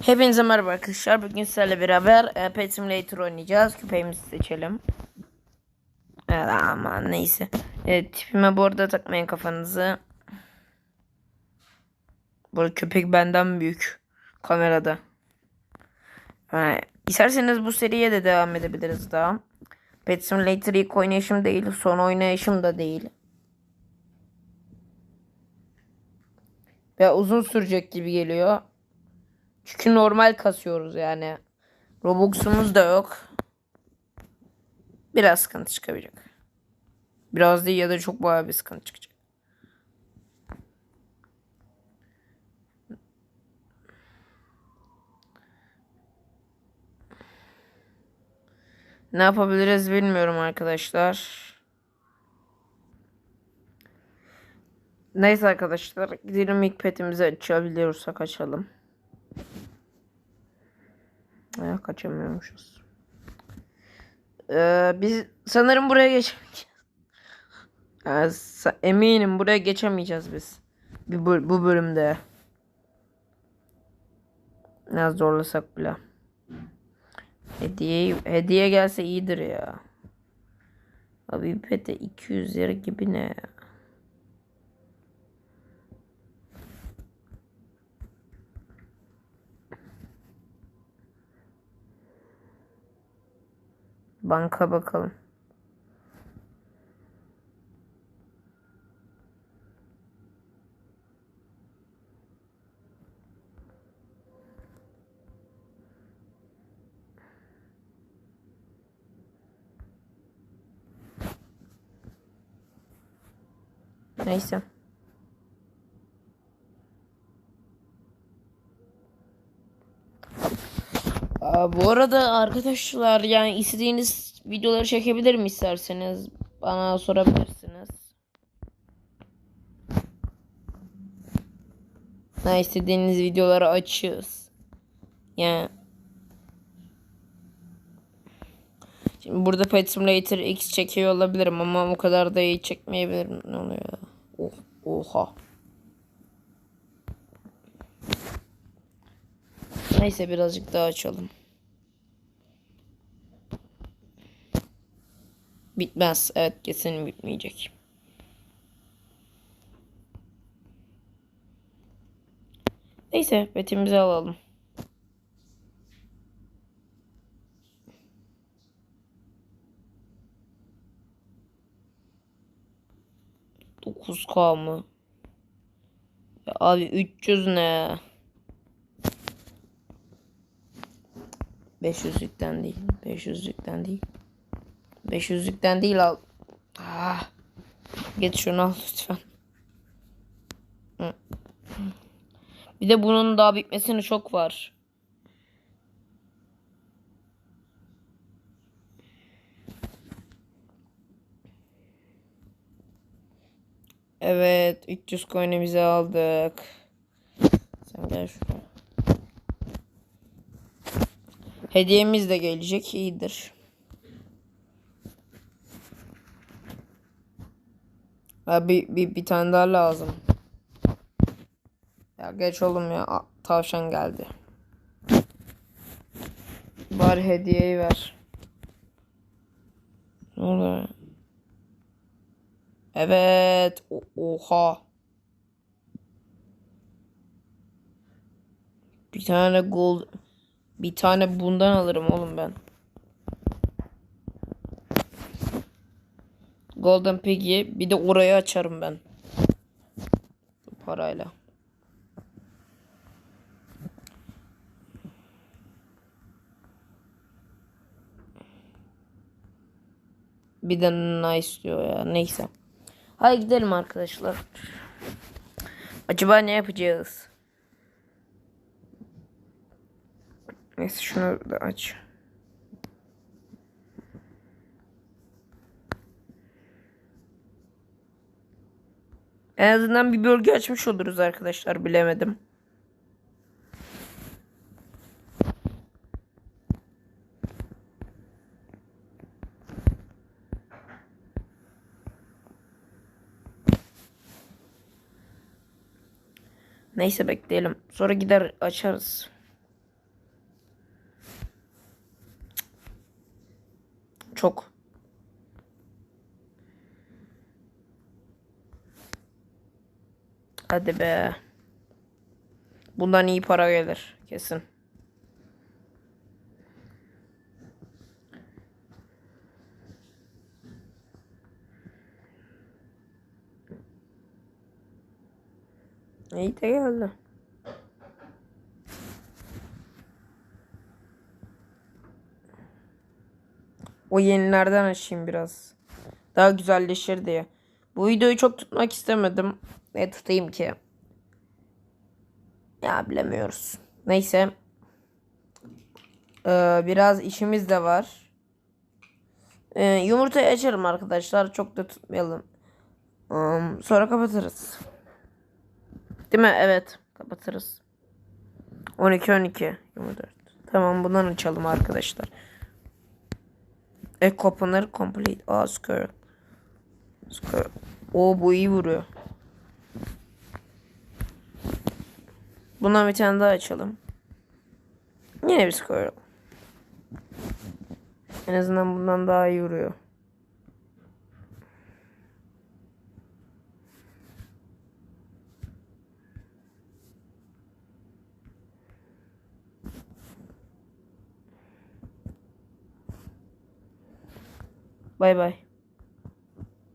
Hepinize merhaba arkadaşlar. Bugün sizlerle beraber e, Pet Simulator oynayacağız. Köpeğimizi seçelim. Evet, aman neyse. Evet, tipime bu arada takmayın kafanızı. Bu köpek benden büyük. Kamerada. Ha, isterseniz bu seriye de devam edebiliriz daha. Pet Simulator ilk oynayışım değil. Son oynayışım da değil. Ve uzun sürecek gibi geliyor. Çünkü normal kasıyoruz yani. Robux'umuz da yok. Biraz sıkıntı çıkacak. Biraz değil ya da çok bayağı bir sıkıntı çıkacak. Ne yapabiliriz bilmiyorum arkadaşlar. Neyse arkadaşlar gidelim ilk petimizi açabiliyorsak açalım. Ya kaçamıyormuşuz. Ee, biz sanırım buraya geçemeyeceğiz. Ee, sa- eminim buraya geçemeyeceğiz biz. Böl- bu bölümde. Biraz zorlasak bile. Hediye hediye gelse iyidir ya. Abi pete 200 lira gibi ne ya? Banka bakalım. Neyse. Bu arada arkadaşlar yani istediğiniz videoları çekebilirim isterseniz bana sorabilirsiniz. Ha, istediğiniz videoları açığız. Yani Şimdi burada Pet X çekiyor olabilirim ama o kadar da iyi çekmeyebilirim. Ne oluyor? Oh, oha. Neyse birazcık daha açalım. Bitmez. Evet kesin bitmeyecek. Neyse betimizi alalım. Dokuz K mı? Ya abi 300 ne? 500'lükten değil. 500'lükten değil. 500'lükten değil al. Ah. Git şunu al lütfen. Bir de bunun daha bitmesine çok var. Evet, 300 coin'imizi aldık. Sen gel şuraya. Hediyemiz de gelecek, iyidir. Ha, bir, bir, bir tane daha lazım. Ya geç oğlum ya. Aa, tavşan geldi. Bari hediyeyi ver. Ne oluyor? Evet. O- oha. Bir tane gold bir tane bundan alırım oğlum ben. Golden Piggy bir de orayı açarım ben. Bu parayla. Bir de nice diyor ya. Neyse. Hadi gidelim arkadaşlar. Acaba ne yapacağız? Neyse şunu da aç. En azından bir bölge açmış oluruz arkadaşlar bilemedim. Neyse bekleyelim. Sonra gider açarız. Çok. Hadi be. Bundan iyi para gelir kesin. İyi de geldi. O yenilerden açayım biraz. Daha güzelleşir diye. Bu videoyu çok tutmak istemedim. Ne tutayım ki? Ya bilemiyoruz. Neyse. Ee, biraz işimiz de var. Ee, yumurtayı açarım arkadaşlar. Çok da tutmayalım. Um, sonra kapatırız. Değil mi? Evet. Kapatırız. 12 12 24. Tamam bundan açalım arkadaşlar. E opener complete. Squirrel. O bu iyi vuruyor. Bundan bir tane daha açalım. Yine bir squirrel. En azından bundan daha iyi vuruyor. Bay bay.